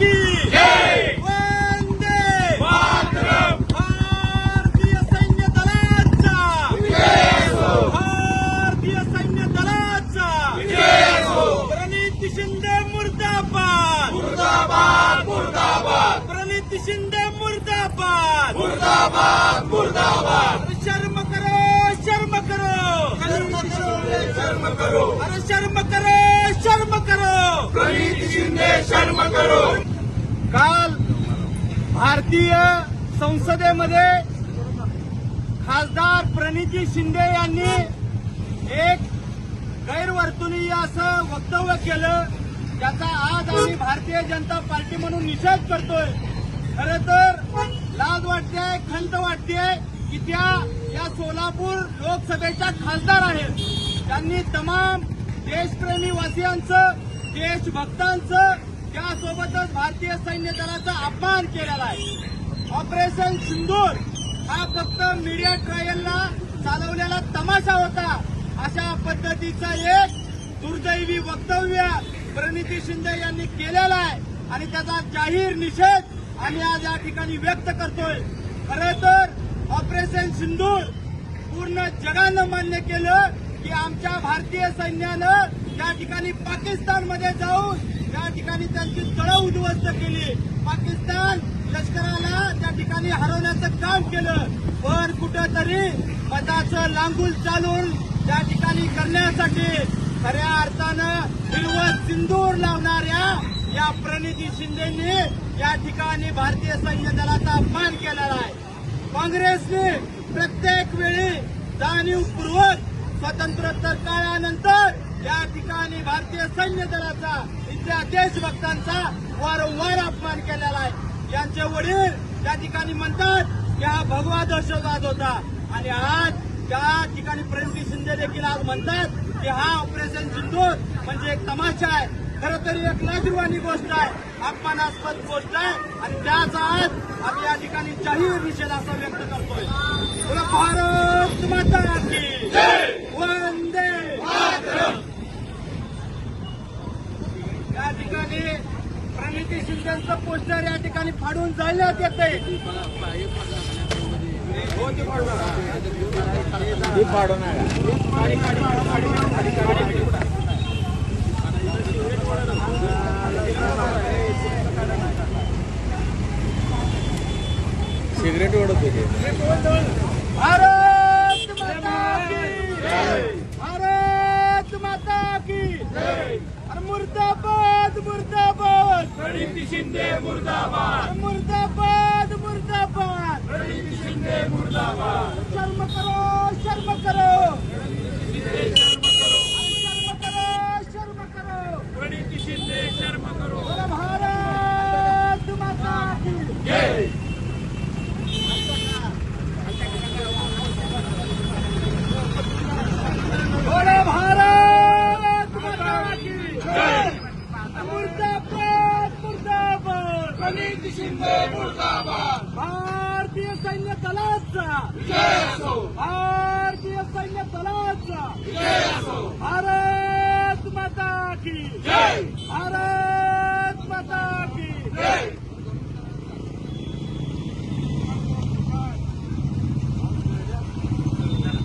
की वंदे भारतीय सैन्य दलाचा. भारतीय सैन्य दलाचा. प्रणित शिंदे मुर्दाबाद. मुर्दाबाद मुर्दाबाद. प्रणित शिंदे मुर्दाबाद. मुर्दाबाद मुर्दाबाद. शर्म करो. शर्म करो शर्म करो. अरे शर्म करो शर्म करो. प्रणित शिंदे शर्म करो. काल भारतीय संसदेमध्ये खासदार प्रणिती शिंदे यांनी एक गैरवर्तुनीय असं वक्तव्य केलं त्याचा आज आम्ही भारतीय जनता पार्टी म्हणून निषेध करतोय. खर तर लाज वाटते खंत वाटते की त्या या सोलापूर लोकसभेच्या खासदार आहेत. त्यांनी तमाम देशप्रेमी वासियांचं देशभक्तांचं त्यासोबतच भारतीय सैन्य दलाचा अपमान केलेला आहे. ऑपरेशन सिंदूर हा फक्त मीडिया ट्रायलला चालवलेला तमाशा होता. अशा पद्धतीचा एक दुर्दैवी वक्तव्य प्रणिती शिंदे यांनी केलेला आहे आणि त्याचा जाहीर निषेध आम्ही आज या ठिकाणी व्यक्त करतोय. खरं तर ऑपरेशन सिंदूर पूर्ण जगानं मान्य केलं की आमच्या भारतीय सैन्यानं त्या ठिकाणी पाकिस्तानमध्ये जाऊन त्या ठिकाणी त्यांची तळं उद्ध्वस्त केली पाकिस्तान लष्कराला त्या ठिकाणी हरवण्याचं काम केलं. पण कुठंतरी मताचं लांगूल चालून त्या ठिकाणी करण्यासाठी खऱ्या अर्थानं हिरवत सिंदूर लावणाऱ्या या प्रणिती शिंदेनी या ठिकाणी भारतीय सैन्य दलाचा अपमान केलेला आहे. काँग्रेसने प्रत्येक वेळी जाणीवपूर्वक स्वतंत्रोत्तर काळानंतर या ठिकाणी भारतीय सैन्य दलाचा इथल्या देशभक्तांचा वारंवार अपमान केलेला आहे. यांचे वडील त्या ठिकाणी म्हणतात की हा भगवा दहशतवाद होता. आणि आज त्या ठिकाणी प्रेमजी शिंदे देखील आज म्हणतात की हा ऑपरेशन सिंदूर म्हणजे एक तमाशा आहे. खरं तरी एक लाजीरवाणी गोष्ट आहे. अपमानास्पद गोष्ट आहे. आणि त्याचा आज आम्ही या ठिकाणी जाहीर निषेध असा व्यक्त करतोय. बोला भारत माता की वंदे या ठिकाणी प्रणिती शिंदेचं पोस्टर या ठिकाणी फाडून जाळण्यात येते सिगरेट ओढत होते. भारत माता की भारत की अरे मुर्दाबाद अनिल शिंदे मुर्दाबाद. भारतीय सैन्य दलाचा. विजय असो भारतीय सैन्य दलाचा. विजय असो भारत माता की. जय. भारत माता की. जय.